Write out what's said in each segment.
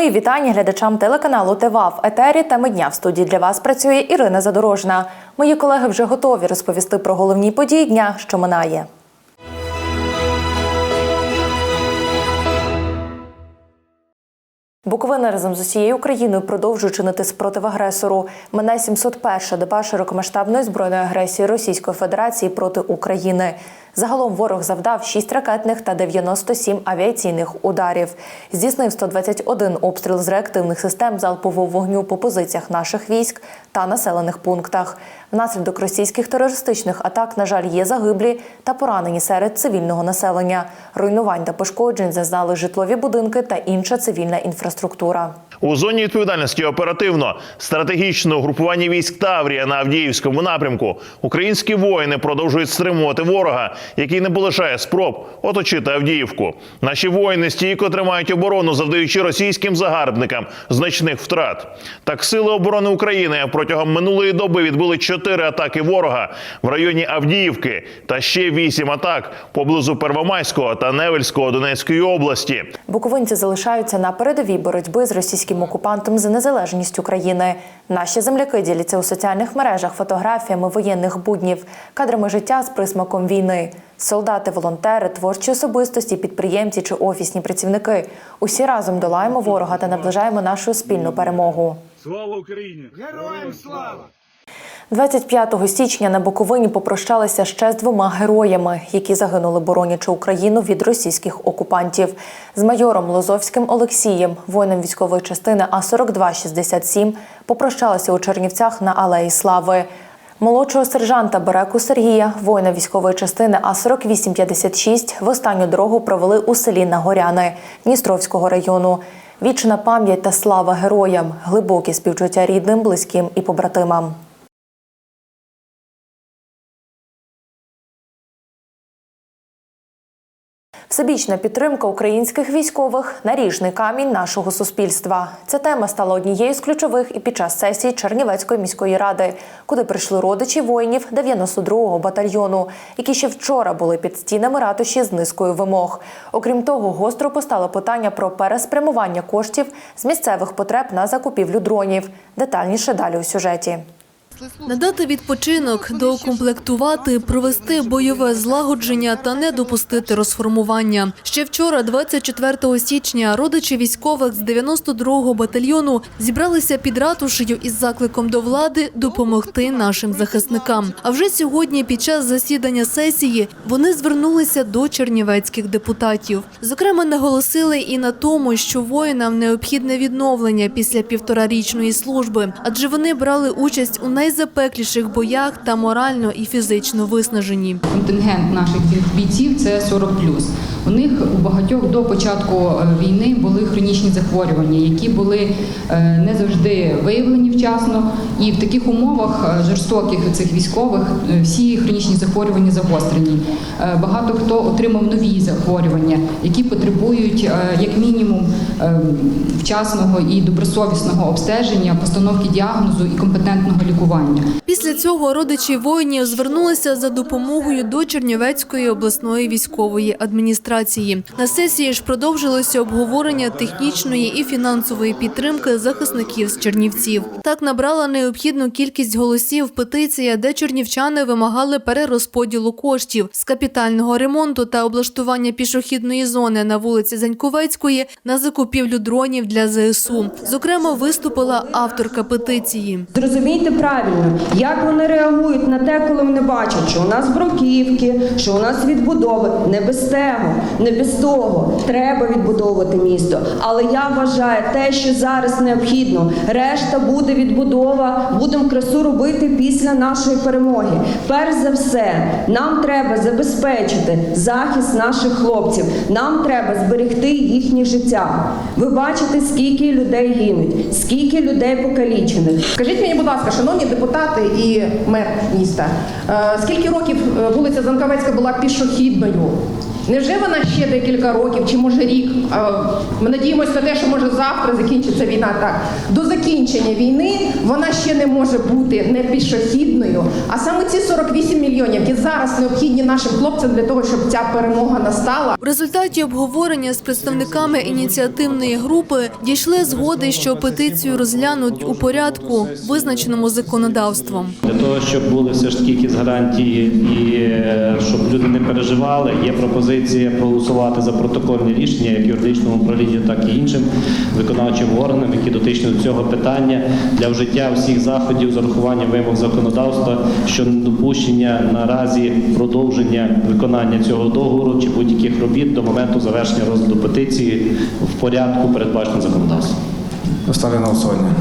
Мої вітання глядачам телеканалу ТВА в етері та дня в студії для вас працює Ірина Задорожна. Мої колеги вже готові розповісти про головні події дня, що минає. Буковина разом з усією Україною продовжує чинити спротив агресору. Минає 701-ша доба широкомасштабної збройної агресії Російської Федерації проти України. Загалом ворог завдав 6 ракетних та 97 авіаційних ударів. Здійснив 121 обстріл з реактивних систем залпового вогню по позиціях наших військ та населених пунктах. Внаслідок російських терористичних атак, на жаль, є загиблі та поранені серед цивільного населення. Руйнувань та пошкоджень зазнали житлові будинки та інша цивільна інфраструктура. У зоні відповідальності оперативно стратегічного групування військ Таврія на Авдіївському напрямку українські воїни продовжують стримувати ворога, який не полишає спроб оточити Авдіївку. Наші воїни стійко тримають оборону, завдаючи російським загарбникам значних втрат. Так, сили оборони України протягом минулої доби відбили чотири атаки ворога в районі Авдіївки та ще вісім атак поблизу Первомайського та Невельського Донецької області. Буковинці залишаються на передовій боротьби з російським окупантом за незалежність України. Наші земляки діляться у соціальних мережах фотографіями воєнних буднів, кадрами життя з присмаком війни. Солдати, волонтери, творчі особистості, підприємці чи офісні працівники. Усі разом долаємо ворога та наближаємо нашу спільну перемогу. Слава Україні! Героям слава! 25 січня на Буковині попрощалися ще з двома героями, які загинули боронячи Україну від російських окупантів. З майором Лозовським Олексієм, воїном військової частини А 4267 попрощалися у Чернівцях на Алеї Слави. Молодшого сержанта Береку Сергія, воїна військової частини А 4856 в останню дорогу провели у селі Нагоряни Дністровського району. Вічна пам'ять та слава героям, глибокі співчуття рідним, близьким і побратимам. Всебічна підтримка українських військових наріжний камінь нашого суспільства. Ця тема стала однією з ключових і під час сесії Чернівецької міської ради, куди прийшли родичі воїнів 92-го батальйону, які ще вчора були під стінами ратуші з низкою вимог. Окрім того, гостро постало питання про переспрямування коштів з місцевих потреб на закупівлю дронів. Детальніше далі у сюжеті. Надати відпочинок, доукомплектувати, провести бойове злагодження та не допустити розформування. Ще вчора, 24 січня, родичі військових з 92-го батальйону зібралися під ратушею із закликом до влади допомогти нашим захисникам. А вже сьогодні, під час засідання сесії, вони звернулися до чернівецьких депутатів. Зокрема, наголосили і на тому, що воїнам необхідне відновлення після півторарічної служби, адже вони брали участь у найзапекліших боях та морально і фізично виснажені. контингент наших бійців це 40 У них у багатьох до початку е, війни були хронічні захворювання, які були е, не завжди виявлені вчасно. І в таких умовах е, жорстоких цих військових всі хронічні захворювання загострені. Багато хто отримав нові захворювання, які потребують як мінімум вчасного і добросовісного обстеження, постановки діагнозу і компетентного лікування. Після цього родичі воїнів звернулися за допомогою до Чернівецької обласної військової адміністрації. На сесії ж продовжилося обговорення технічної і фінансової підтримки захисників з Чернівців. Так набрала необхідну кількість голосів петиція, де чернівчани вимагали перерозподілу коштів з капітального ремонту та облаштування пішохідної зони на вулиці Заньковецької на закупівлю дронів для ЗСУ. Зокрема, виступила авторка петиції. Зрозумійте правильно, як вони реагують на те, коли вони бачать, що у нас бруківки, що у нас відбудови. Не без того, не без того. Треба відбудовувати місто. Але я вважаю те, що зараз необхідно. Решта буде відбудова, будемо красу робити після нашої перемоги. Перш за все, нам треба забезпечити захист наших хлопців. Нам треба зберегти їхнє життя. Ви бачите, скільки людей гинуть, скільки людей покалічених. Скажіть мені, будь ласка, шановні депутати і мер міста, е, скільки років е, вулиця Занковецька була пішохідною? Невже вона на ще декілька років, чи може рік. Ми надіємося на те, що може завтра закінчиться війна. Так до закінчення війни вона ще не може бути не пішохідною. А саме ці 48 мільйонів, які зараз необхідні нашим хлопцям для того, щоб ця перемога настала. В результаті обговорення з представниками ініціативної групи дійшли згоди, що петицію розглянуть у порядку, визначеному законодавством. Для того, щоб були все ж таки якісь гарантії і е, щоб люди не переживали, є пропозиція проголосувати за протокольне рішення як юридичному управлінню, так і іншим виконавчим органам, які дотичні до цього питання для вжиття всіх заходів з урахуванням вимог законодавства щодо недопущення наразі продовження виконання цього договору чи будь-яких робіт до моменту завершення розгляду петиції в порядку, передбаченому законодавством. Ставлю на голосування.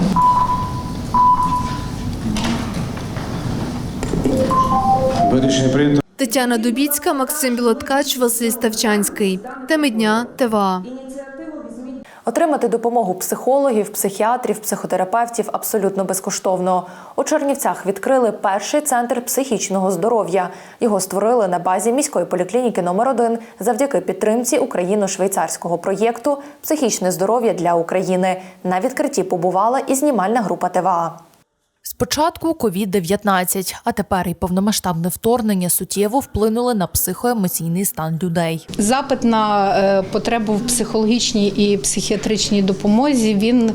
Рішення прийнято. Тетяна Дубіцька, Максим Білоткач, Василь Ставчанський. Теми дня ТВА. Отримати допомогу психологів, психіатрів, психотерапевтів абсолютно безкоштовно. У Чернівцях відкрили перший центр психічного здоров'я. Його створили на базі міської поліклініки номер 1 завдяки підтримці україно-швейцарського проєкту Психічне здоров'я для України. На відкритті побувала і знімальна група ТВА. Спочатку COVID-19, а тепер і повномасштабне вторгнення суттєво вплинули на психоемоційний стан людей. Запит на е, потребу в психологічній і психіатричній допомозі він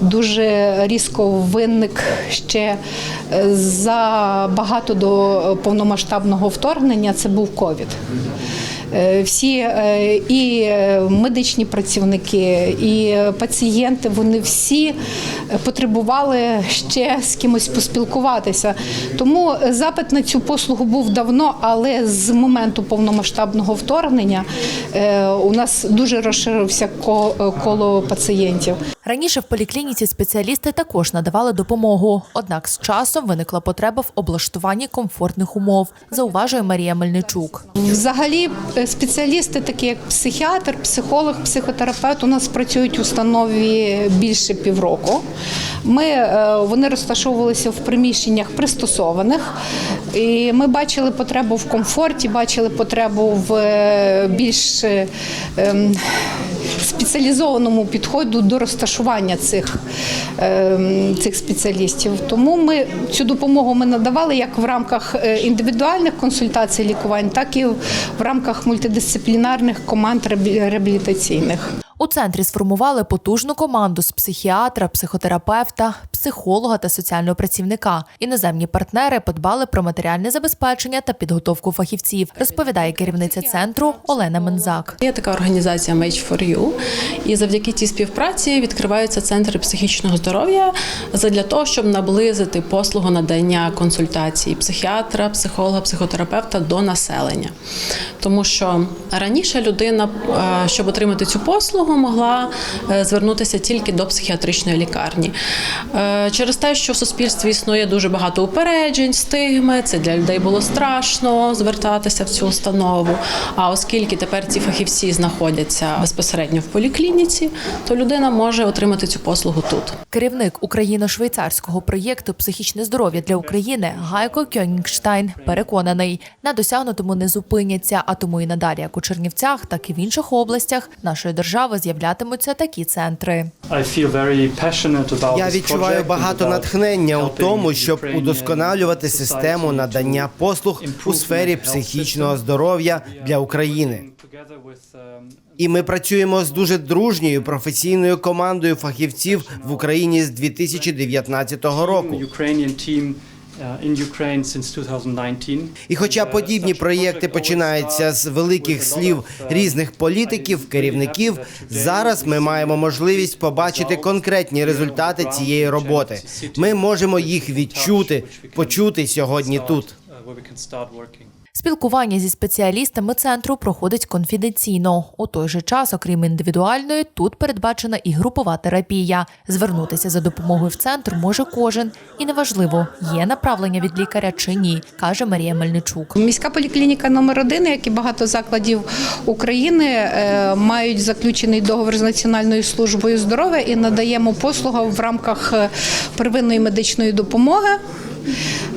дуже різко виник ще е, за багато до повномасштабного вторгнення. Це був ковід. Е, Всі е, і е, медичні працівники, і пацієнти вони всі потребували ще з кимось поспілкуватися. Тому запит на цю послугу був давно, але з моменту повномасштабного вторгнення у нас дуже розширився ко- коло пацієнтів. Раніше в поліклініці спеціалісти також надавали допомогу. Однак з часом виникла потреба в облаштуванні комфортних умов, зауважує Марія Мельничук. Взагалі, спеціалісти, такі як психіатр, психолог, психотерапевт, у нас працюють в установі більше півроку. Ми, е, вони розташовувалися в приміщеннях пристосованих, і ми бачили потребу в комфорті, бачили потребу в е, більш е, ем, спеціалізованому підходу до розташування цих, ем, цих спеціалістів. Тому ми цю допомогу ми надавали як в рамках е, індивідуальних консультацій лікувань, так і в рамках мультидисциплінарних команд реабі- реабілітаційних. У центрі сформували потужну команду з психіатра, психотерапевта, психолога та соціального працівника. Іноземні партнери подбали про матеріальне забезпечення та підготовку фахівців, розповідає керівниця центру Олена Мензак. Є така організація Match4U, і завдяки цій співпраці відкриваються центри психічного здоров'я для того, щоб наблизити послугу надання консультацій психіатра, психолога, психотерапевта до населення. Тому що раніше людина, е, щоб отримати цю послугу, могла е, звернутися тільки до психіатричної лікарні. Е, Через те, що в суспільстві існує дуже багато упереджень, стигми, це для людей було страшно звертатися в цю установу. А оскільки тепер ці фахівці знаходяться безпосередньо в поліклініці, то людина може отримати цю послугу тут. Керівник україно-швейцарського проєкту Психічне здоров'я для України Гайко Кьонінгштайн переконаний, на досягнутому не зупиняться, а тому і надалі, як у Чернівцях, так і в інших областях нашої держави з'являтимуться такі центри. Я відчуваю багато натхнення у тому, щоб удосконалювати систему надання послуг у сфері психічного здоров'я для України. І ми працюємо з дуже дружньою професійною командою фахівців в Україні з 2019 року. І хоча подібні проєкти починаються з великих слів різних політиків, керівників, зараз ми маємо можливість побачити конкретні результати цієї роботи. Ми можемо їх відчути, почути сьогодні тут. Спілкування зі спеціалістами центру проходить конфіденційно. У той же час, окрім індивідуальної, тут передбачена і групова терапія. Звернутися за допомогою в центр може кожен, і неважливо, є направлення від лікаря чи ні, каже Марія Мельничук. Міська поліклініка номер 1 як і багато закладів України, е, мають заключений договір з Національною службою здоров'я і надаємо послугу в рамках е, первинної медичної допомоги.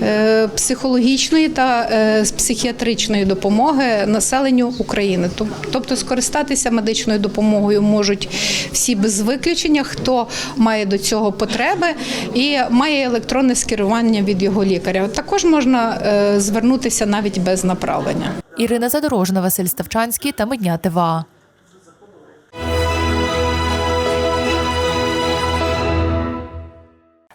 Е, психологічної та е, психіатричної допомоги населенню України. Тобто скористатися медичною допомогою можуть всі без виключення, хто має до цього потреби і має електронне скерування від його лікаря. Також можна е, звернутися навіть без направлення. Ірина Задорожна, Василь Ставчанський та Медня ТВА.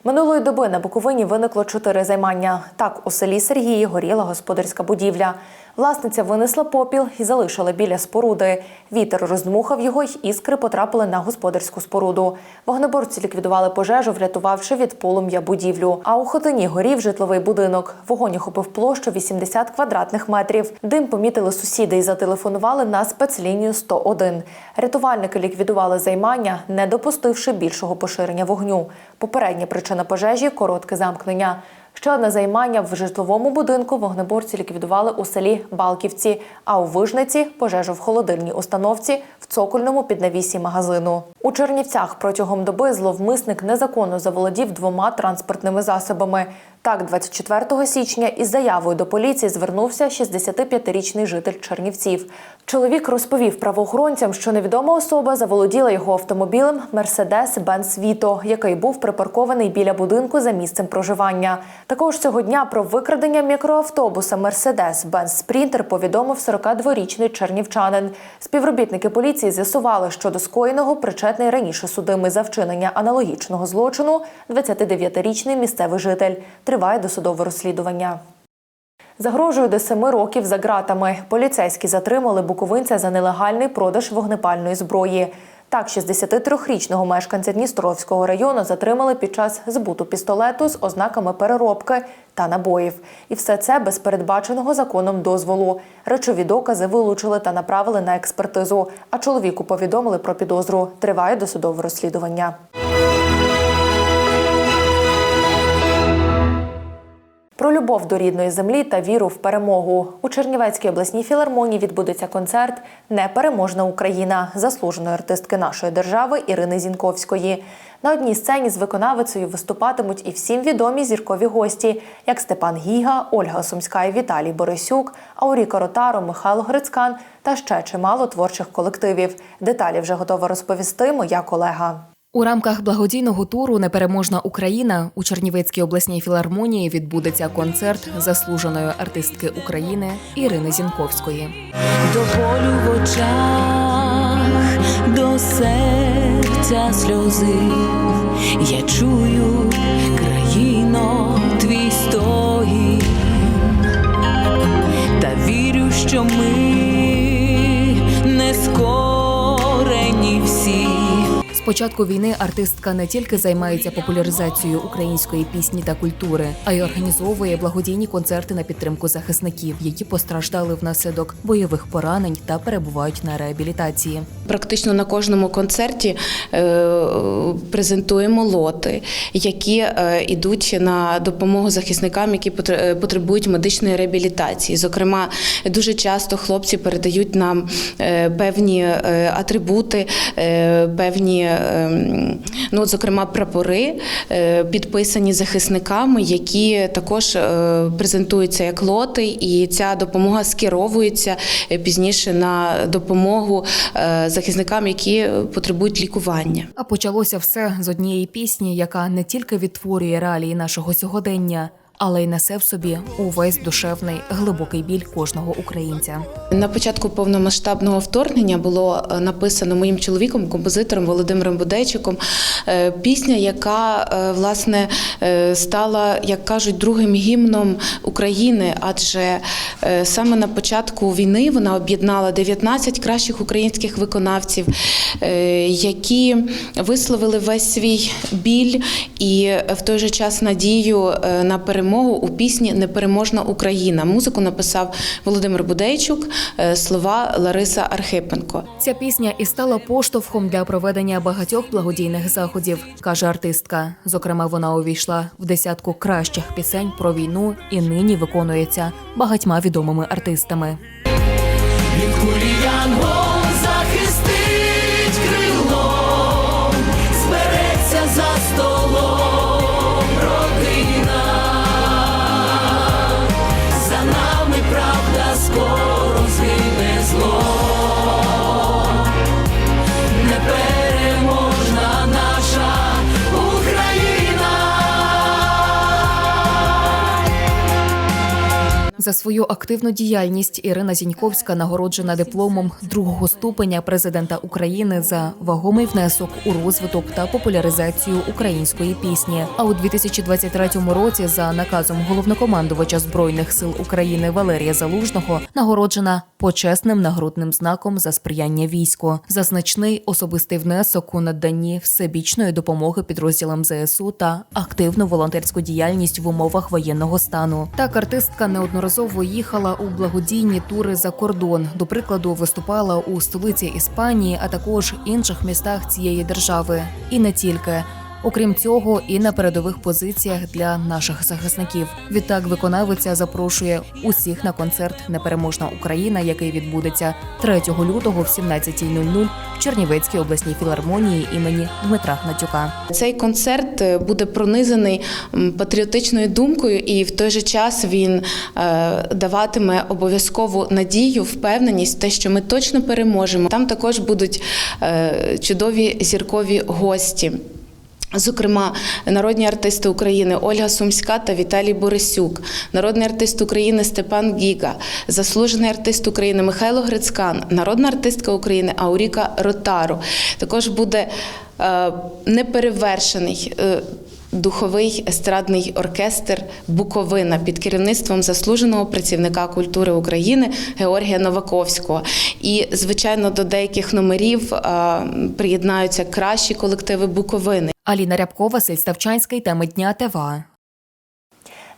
Минулої доби на Буковині виникло чотири займання. Так, у селі Сергії горіла господарська будівля. Власниця винесла попіл і залишила біля споруди. Вітер роздмухав його, й іскри потрапили на господарську споруду. Вогнеборці ліквідували пожежу, врятувавши від полум'я будівлю. А у Хотині горів житловий будинок. Вогонь охопив площу 80 квадратних метрів. Дим помітили сусіди і зателефонували на спецлінію 101. Рятувальники ліквідували займання, не допустивши більшого поширення вогню. Попередня причина пожежі коротке замкнення. Ще одне займання в житловому будинку вогнеборці ліквідували у селі Балківці, а у Вижниці пожежу в холодильній установці в цокольному піднавісі магазину. У Чернівцях протягом доби зловмисник незаконно заволодів двома транспортними засобами. Так, 24 січня із заявою до поліції звернувся 65-річний житель Чернівців. Чоловік розповів правоохоронцям, що невідома особа заволоділа його автомобілем Мерседес Бенц Віто, який був припаркований біля будинку за місцем проживання. Також цього дня про викрадення мікроавтобуса Мерседес Бенц Спрінтер повідомив 42-річний чернівчанин. Співробітники поліції з'ясували, що до скоєного причетний раніше судимий за вчинення аналогічного злочину 29-річний місцевий житель. Триває досудове розслідування. Загрожує до семи років за ґратами. Поліцейські затримали буковинця за нелегальний продаж вогнепальної зброї. Так, 63-річного мешканця Дністровського району затримали під час збуту пістолету з ознаками переробки та набоїв. І все це без передбаченого законом дозволу. Речові докази вилучили та направили на експертизу. А чоловіку повідомили про підозру. Триває досудове розслідування. Про любов до рідної землі та віру в перемогу у Чернівецькій обласній філармонії відбудеться концерт Непереможна Україна заслуженої артистки нашої держави Ірини Зінковської. На одній сцені з виконавицею виступатимуть і всім відомі зіркові гості, як Степан Гіга, Ольга Сумська і Віталій Борисюк, Ауріка Ротаро, Михайло Грицькан та ще чимало творчих колективів. Деталі вже готова розповісти моя колега. У рамках благодійного туру Непереможна Україна у Чернівецькій обласній філармонії відбудеться концерт заслуженої артистки України Ірини Зінковської. До болю в очах, до серця сльози. Я чую, країно, твій стогін, та вірю, що ми не. З початку війни артистка не тільки займається популяризацією української пісні та культури, а й організовує благодійні концерти на підтримку захисників, які постраждали внаслідок бойових поранень та перебувають на реабілітації. Практично на кожному концерті е, презентуємо лоти, які е, йдуть на допомогу захисникам, які е, потребують медичної реабілітації. Зокрема, дуже часто хлопці передають нам е, певні е, атрибути, е, певні, е, ну, от, зокрема, прапори, е, підписані захисниками, які також е, презентуються як лоти, і ця допомога скеровується е, пізніше на допомогу захисникам, які потребують лікування. А почалося все з однієї пісні, яка не тільки відтворює реалії нашого сьогодення, але й несе в собі увесь душевний глибокий біль кожного українця. На початку повномасштабного вторгнення було е, написано моїм чоловіком, композитором Володимиром Будейчиком, е, пісня, яка е, власне стала, як кажуть, другим гімном України, адже саме на початку війни вона об'єднала 19 кращих українських виконавців, які висловили весь свій біль і в той же час надію на перемогу у пісні Непереможна Україна. Музику написав Володимир Будейчук, е, слова Лариса Архипенко. Ця пісня і стала поштовхом для проведення багатьох благодійних заходів, каже артистка. Зокрема, вона увійшла в десятку кращих пісень про війну і нині виконується багатьма відомими артистами. За свою активну діяльність Ірина Зіньковська нагороджена дипломом другого ступеня президента України за вагомий внесок у розвиток та популяризацію української пісні. А у 2023 році за наказом головнокомандувача збройних сил України Валерія Залужного нагороджена почесним нагрудним знаком за сприяння війську за значний особистий внесок у наданні всебічної допомоги підрозділам ЗСУ та активну волонтерську діяльність в умовах воєнного стану. Так артистка неодноразово їхала у благодійні тури за кордон. До прикладу, виступала у столиці Іспанії, а також інших містах цієї держави. І не тільки. Окрім цього, і на передових позиціях для наших захисників. Відтак виконавиця запрошує усіх на концерт Непереможна Україна, який відбудеться 3 лютого в 17.00 в Чернівецькій обласній філармонії імені Дмитра Гнатюка. Цей концерт е, буде пронизаний патріотичною думкою, і в той же час він е, даватиме обов'язкову надію, впевненість, те, що ми точно переможемо. Там також будуть е, чудові зіркові гості. Зокрема, народні артисти України Ольга Сумська та Віталій Борисюк, народний артист України Степан Гіга, заслужений артист України Михайло Грицькан, народна артистка України Ауріка Ротару. Також буде е, неперевершений. е, Духовий естрадний оркестр Буковина під керівництвом заслуженого працівника культури України Георгія Новаковського. І, звичайно, до деяких номерів е, приєднаються кращі колективи Буковини. Аліна Рябкова, Василь Ставчанський, теми дня ТВА.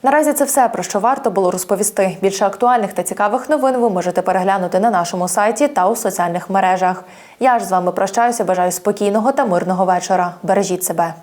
Наразі це все про що варто було розповісти. Більше актуальних та цікавих новин ви можете переглянути на нашому сайті та у соціальних мережах. Я ж з вами прощаюся. Бажаю спокійного та мирного вечора. Бережіть себе.